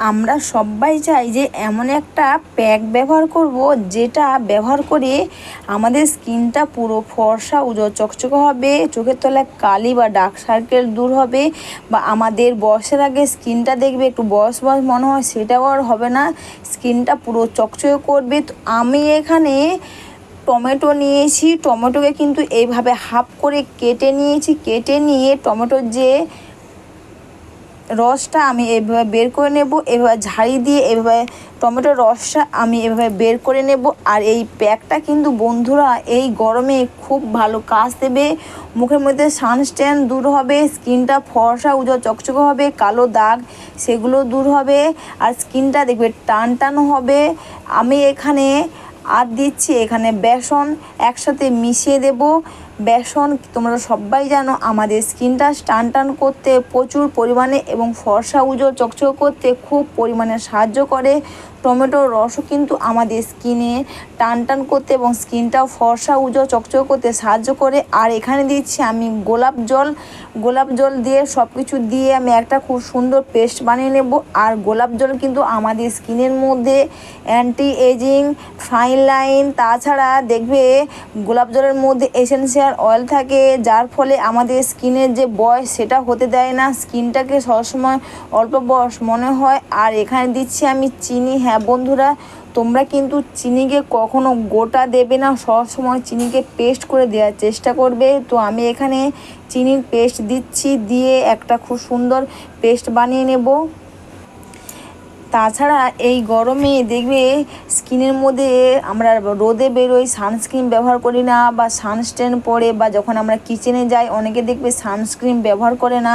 আমরা সবাই চাই যে এমন একটা প্যাক ব্যবহার করব যেটা ব্যবহার করে আমাদের স্কিনটা পুরো ফর্সা, উজ্জ্বল, চকচকে হবে, চোখের তলায় কালি বা ডার্ক সার্কেল দূর হবে বা আমাদের বয়সের আগে স্কিনটা দেখবে, একটু বয়স বয়স মনে হয় সেটাও আর হবে না স্কিনটা পুরো চকচকে করবে। তো আমি এখানে টমেটো নিয়েছি, টমেটোকে কিন্তু এইভাবে হাফ করে কেটে নিয়েছি, কেটে নিয়ে টমেটোর যে রসটা আমি এভাবে বের করে নেব, এভাবে ঝাড়ি দিয়ে এভাবে টমেটোর রসটা আমি এভাবে বের করে নেব। আর এই প্যাকটা কিন্তু বন্ধুরা এই গরমে খুব ভালো কাজ দেবে। মুখের মধ্যে সানস্ট্যান দূর হবে, স্কিনটা ফর্সা, উজ্জ্বল, চকচকে হবে, কালো দাগ সেগুলো দূর হবে, আর স্কিনটা দেখবে টান টান হবে। আমি এখানে আর দিচ্ছি এখানে বেসন একসাথে মিশিয়ে দেব। বেসন তোমরা সবাই জানো আমাদের স্কিনটা টান টান করতে প্রচুর পরিমাণে এবং ফর্সা উজো চকচক করতে খুব পরিমাণে সাহায্য করে। টমেটোর রসও কিন্তু আমাদের স্কিনে টান টান করতে এবং স্কিনটাও ফর্সা উজো চকচক করতে সাহায্য করে। আর এখানে দিচ্ছি আমি গোলাপ জল। গোলাপ জল দিয়ে সব কিছু দিয়ে আমি একটা খুব সুন্দর পেস্ট বানিয়ে নেব। আর গোলাপ জল কিন্তু আমাদের স্কিনের মধ্যে অ্যান্টি এজিং ফাইন লাইন তাছাড়া দেখবে গোলাপ জলের মধ্যে এসেন্সিয়াল অয়েল থাকে, যার ফলে আমাদের স্কিনের যে বয়স সেটা হতে দেয় না। স্কিনটাকে সবসময় অল্প বয়স মনে হয়। আর এখানে দিচ্ছি আমি চিনি হ্যাঁ বন্ধুরা, তোমরা কিন্তু চিনিকে কখনো গোটা দেবে না সবসময় চিনিকে পেস্ট করে দেওয়ার চেষ্টা করবে। তো আমি এখানে চিনির পেস্ট দিচ্ছি, দিয়ে একটা খুব সুন্দর পেস্ট বানিয়ে নেব। তাছাড়া এই গরমে দেখবে স্কিনের মধ্যে আমরা রোদে বেরোই, সানস্ক্রিন ব্যবহার করি না বা সানস্ট্যান পরে বা যখন আমরা কিচেনে যাই, অনেকে দেখবে সানস্ক্রিন ব্যবহার করে না,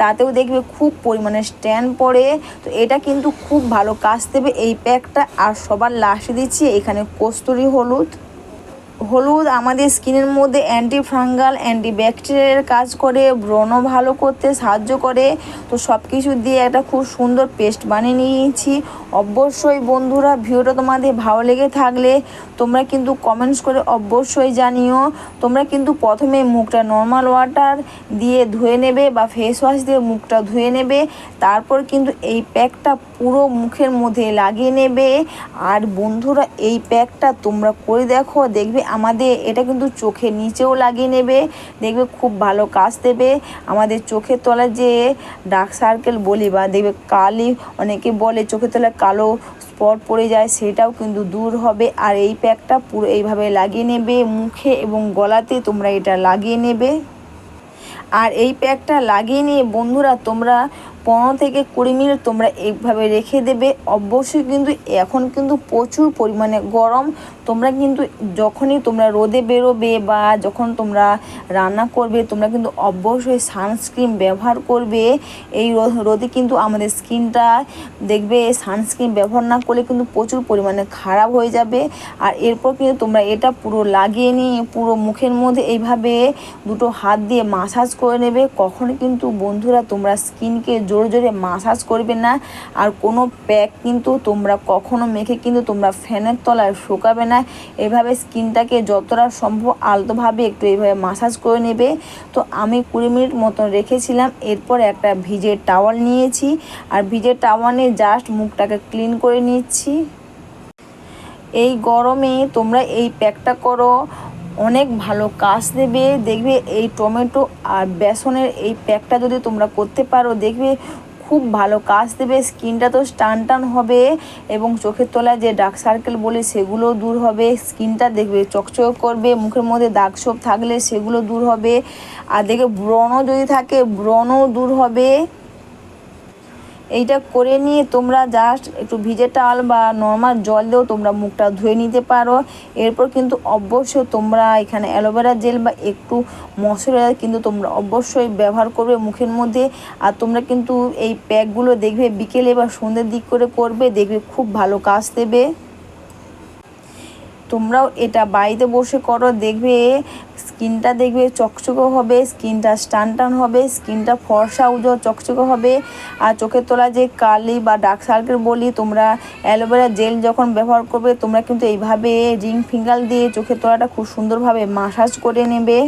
তাতেও দেখবে খুব পরিমাণে স্ট্যান্ড পড়ে। তো এটা কিন্তু খুব ভালো কাজ দেবে। এই প্যাকটা আর সবার লাস্টে দিচ্ছি, এখানে কস্তুরি হলুদ। হলুদ, আমাদের স্কিনের মধ্যে অ্যান্টি ফাঙ্গাল অ্যান্টি ব্যাকটেরিয়ার কাজ করে ব্রণ ভালো করতে সাহায্য করে। তো সব কিছু দিয়ে একটা খুব সুন্দর পেস্ট বানিয়ে নিয়েছি। অবশ্যই বন্ধুরা ভিডিওটা তোমাদের ভালো লেগে থাকলে তোমরা কিন্তু কমেন্টস করে অবশ্যই জানিও। তোমরা কিন্তু প্রথমে মুখটা নর্মাল ওয়াটার দিয়ে ধুয়ে নেবে বা ফেস ওয়াশ দিয়ে মুখটা ধুয়ে নেবে। তারপর কিন্তু এই প্যাকটা পুরো মুখের মধ্যে লাগিয়ে নেবে। আর বন্ধুরা, এই প্যাকটা তোমরা করে দেখো, দেখবে আমাদের এটা কিন্তু চোখের নিচেও লাগিয়ে নেবে, দেখবে খুব ভালো কাজ দেবে। আমাদের চোখের তলায় যে ডার্ক সার্কেল বলি বা দেখবে কালি অনেকে বলে চোখের তলায় কালো স্পট পড়ে যায়, সেটাও কিন্তু দূর হবে। আর এই প্যাকটা পুরো এইভাবে লাগিয়ে নেবে মুখে এবং গলাতে, তোমরা এটা লাগিয়ে নেবে। আর এই প্যাকটা লাগিয়ে নিয়ে বন্ধুরা তোমরা পনেরো থেকে কুড়ি মিনিট তোমরা এইভাবে রেখে দেবে। অবশ্যই কিন্তু এখন কিন্তু প্রচুর পরিমাণে গরম। তোমরা কিন্তু যখনই তোমরা রোদে বেরোবে বা যখন তোমরা রান্না করবে, তোমরা কিন্তু অবশ্যই সানস্ক্রিন ব্যবহার করবে। এই রোদে কিন্তু আমাদের স্কিনটা দেখবে সানস্ক্রিন ব্যবহার না করলে কিন্তু প্রচুর পরিমাণে খারাপ হয়ে যাবে। আর এরপর কিন্তু তোমরা এটা পুরো লাগিয়ে নিয়ে, পুরো মুখের মধ্যে এইভাবে দুটো হাত দিয়ে মাসাজ করে নেবে। কখনো কিন্তু বন্ধুরা তোমরা স্কিনকে জোরে জোরে মাসাজ করবে না। আর কোনো প্যাক কিন্তু তোমরা কখনো মেখে কিন্তু তোমরা ফ্যানের তলায় শুকাবে না। এভাবে স্কিনটাকে যতটা সম্ভব আলতোভাবে একটু এইভাবে মাসাজ করে নেবে। তো আমি কুড়ি মিনিট মতন রেখেছিলাম, এরপর একটা ভিজের টাওয়াল নিয়েছি। আর ভিজের টাওয়ালে জাস্ট মুখটাকে ক্লিন করে নিচ্ছি। এই গরমে তোমরা এই প্যাকটা করো। অনেক ভালো কাজ দেবে। দেখবে এই টমেটো আর বেসনের এই প্যাকটা যদি তোমরা করতে পারো, দেখবে খুব ভালো কাজ দেবে। স্কিনটা তো টান টান হবে এবং চোখের তলায় যে ডার্ক সার্কেল বলি সেগুলো দূর হবে। স্কিনটা দেখবে চকচক করবে, মুখের মধ্যে দাগ ছোপ থাকলে সেগুলো দূর হবে। আর দেখে ব্রণও যদি থাকে, ব্রণও দূর হবে। এইটা করে নিয়ে তোমরা জাস্ট একটু ভিজে টাল বা নর্মাল জল দিয়েও তোমরা মুখটা ধুয়ে নিতে পারো। এরপর কিন্তু অবশ্যই তোমরা এখানে অ্যালোভেরা জেল বা একটু মশলা কিন্তু তোমরা অবশ্যই ব্যবহার করবে মুখের মধ্যে। আর তোমরা কিন্তু এই প্যাকগুলো দেখবে বিকেলে বা সন্ধ্যের দিক করে করবে, দেখবে খুব ভালো কাজ দেবে। তোমরাও এটা বাড়িতে বসে করো, দেখবে স্কিনটা দেখবে চকচকে হবে, স্কিনটা স্টান টান হবে, স্কিনটা ফর্সা উজ্জ্বল চকচকে হবে। আর চোখের তোলা যে কালি বা ডার্ক সার্কেল বলি, তোমরা অ্যালোভেরা জেল যখন ব্যবহার করবে, তোমরা কিন্তু এইভাবে রিং ফিঙ্গার দিয়ে চোখের তোলাটা খুব সুন্দরভাবে মাসাজ করে নেবে।